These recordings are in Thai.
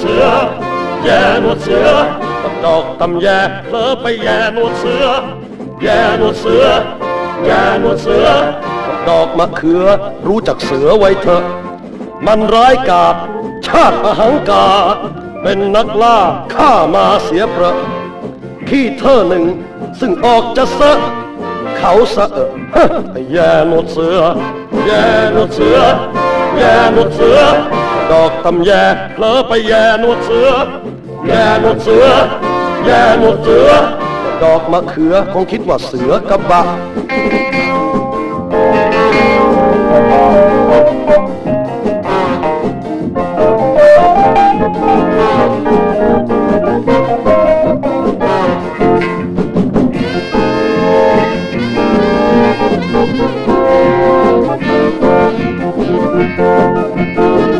เสือ แย่หนวดเสือตำดอกตำแย่เลอไปแย่หนวดเสือ แย่หนวดเสือ แย่หนวดเสือตอกมะเขือ รู้จักเสือไว้เถอะ มันร้ายกาจชาติอหังกา เป็นนักล่าฆ่ามาเสียเปรอะขี้เธอหนึ่งซึ่งออกจะเสะเขาสะเอะแย่หนวดเสือ แย่หนวดเสือ แย่หนวดเสือ ดอกตำแยเพลอไปแย่นวดเสือ แย่นวดเสือ แย่นวดเสือ ดอกมะเขือคงคิดว่าเสือกระบะ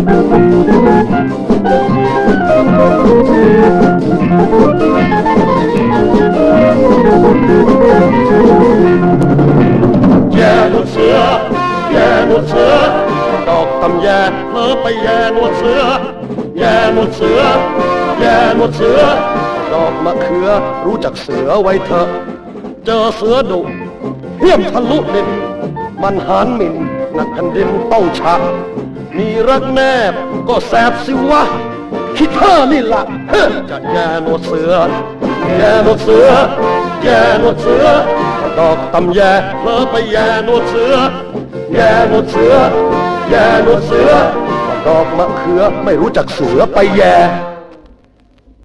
แย่หนวดเสือ แย่หนวดเสือ ดอกตำแยเพลอไปแย่หนวดเสือ แย่หนวดเสือ แย่หนวดเสือ ดอกมะเขือรู้จักเสือไว้เถอะ เจอเสือดุเหี้ยมทะลุดิน มันหานหมิ่นนักแผ่นดินต้องชัก มีรักแนบก็แสบสิวะคิดเธอนี่ละเฮ้อจะแย่หนวดเสือ แย่หนวดเสือ แย่หนวดเสือ ดอกตำแย่เพลอไปแย่หนวดเสือ แย่หนวดเสือ แย่หนวดเสือ ดอกมะเขือไม่รู้จักเสือไปแย่